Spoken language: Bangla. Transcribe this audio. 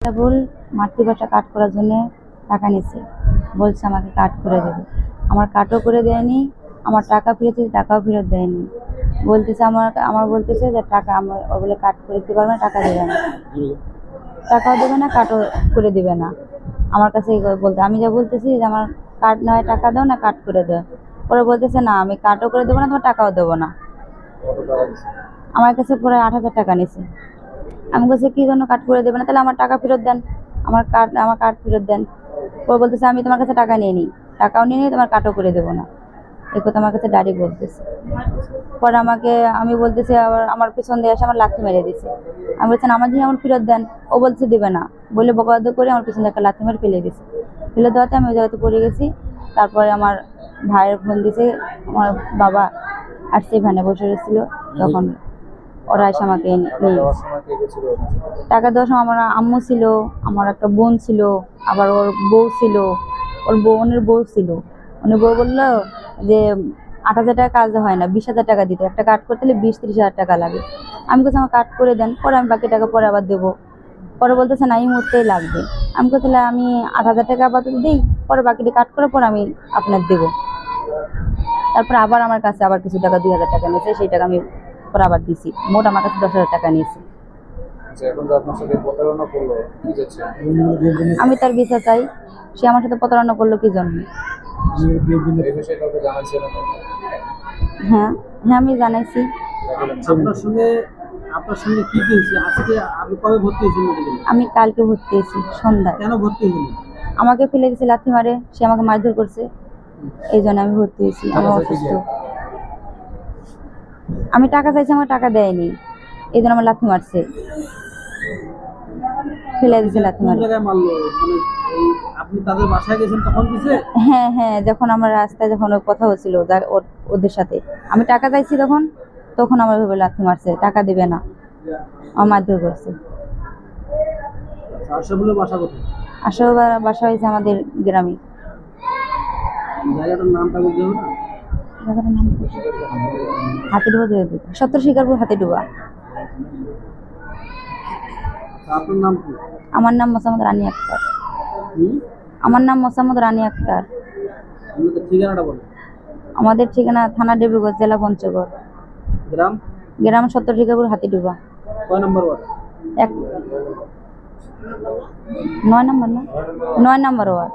কেবল মাতৃভাষা কাট করার জন্য টাকা নিছে। বলছে আমাকে কাট করে দেবে। আমার কাটও করে দেয়নি আমার টাকা ফেরত দিয়েছে, টাকাও ফেরত দেয়নি। বলতেছে আমার আমার বলতেছে যে টাকা আমার ওগুলো কাট করে দিতে পারবে না টাকা দেবে না। টাকাও দেবে না কাটও করে দেবে না। আমার কাছে বলতে আমি যা বলতেছি যে আমার কাট না হয় টাকা দাও না কাট করে দাও। পরে বলতেছে না আমি কাটও করে দেবো না তোমার টাকাও দেবো না। আমার কাছে পরে আট হাজার টাকা নিছে। আমি বলছি, কি জন্য কাট করে দেবে না? তাহলে আমার টাকা ফেরত দেন। আমার কার্ড আমার কার্ড ফেরত দেন। ও বলতেছে, আমি তোমার কাছে টাকা নিয়ে নিই। টাকাও নিয়ে নিই, তোমার কাটও করে দেবো না। এই কথা আমার কাছে ডাইরেক্ট বলতেছে। পরে আমাকে, আমি বলতেছি আবার আমার পিছন দিয়ে এসে আমার লাথি মেরে দিছে আমি বলছেন আমার জন্য আমার ফেরত দেন। ও বলছে, দেবে না। বলে বকাবাদ করে আমার পিছন দিয়ে একটা লাথি মেরে ফেলে দিছে ফেলে দেওয়াতে আমি ওই জায়গাতে পড়ে গেছি। তারপরে আমার ভাইয়ের ফোন দিছে আমার বাবা আর সেই ভ্যানে বসে গেছিল তখন ওরা এসে আমাকে নিয়ে গেছে। টাকা দেওয়ার সময় আমার আম্মু ছিল আমার একটা বোন ছিল আবার ওর বউ ছিল ওর বোনের বউ ছিল। উনি বউ বলল যে আট হাজার টাকা কাজ হয় না বিশ হাজার টাকা দিতে। একটা কাট করতে হলে বিশ ত্রিশ হাজার টাকা লাগে। আমি বলছি আমার কাট করে দেন পরে আমি বাকি টাকা পরে আবার দেবো। পরে বলতেছে না এই মুহূর্তেই লাগবে। আমি তাহলে আমি আট হাজার টাকা আপাতত দিই পরে বাকিটা কাট করে পরে আমি আপনার দেবো। তারপর আবার আমার কাছে আবার কিছু টাকা দুই হাজার টাকা নিয়েছে সেই টাকা আমি পরে আবার দিছি। মোট আমার কাছে দশ হাজার টাকা নিয়েছে। আচ্ছা, এখন যে আপনার সাথে প্রতারণা করল কি যাচ্ছে আমি তার বিচার চাই। সে আমার সাথে প্রতারণা করল কি জন্য? হ্যাঁ হ্যাঁ আমি জানাইছি। আপনার সঙ্গে আপনার সঙ্গে কি হয়েছে আজকে আপনি কবে ভর্তি আমি কালকে ভর্তি হয়েছি সন্ধ্যায়। কেন ভর্তি হলেন আমাকে ফেলে দিয়েছে লাথি মারে সে আমাকে মারধর করছে। এই জন্য আমি ভর্তি হয়েছি আমার অসুস্থ। আমি টাকা চাইছি আমার টাকা দেয়নি। এই জন্য আমার লাথি মারছে। ফেলে লাথি মারে। মানে এই আপনি তাদের বাসায় গেছেন তখন দিছে? হ্যাঁ হ্যাঁ যখন আমার রাস্তায় যখন কথা হচ্ছিল ওদের সাথে। আমি টাকা চাইছি তখন তখন আমার ভেবে লাথি মারছে। টাকা দিবে না। আমার মারধর করছে। আশরাফুলের বাসা বাসা হয়েছে আমাদের গ্রামে। জায়গাটার নামটা বলতে হবে না? জায়গাটার নাম কি? হাতিডুবা দিয়ে দিতে সত্তর শিকারপুর হাতিডুবা তা আপনার নাম আমার নাম মোসাম্মদ রানী আক্তার। আমার নাম মোসাম্মদ রানী আক্তার। আমাদের ঠিকানা থানা দেবীগঞ্জ জেলা পঞ্চগড়। গ্রাম? গ্রাম সত্তর শিকারপুর হাতিডুবা এক নয় নম্বর না? নয় নম্বর ওয়ার্ড।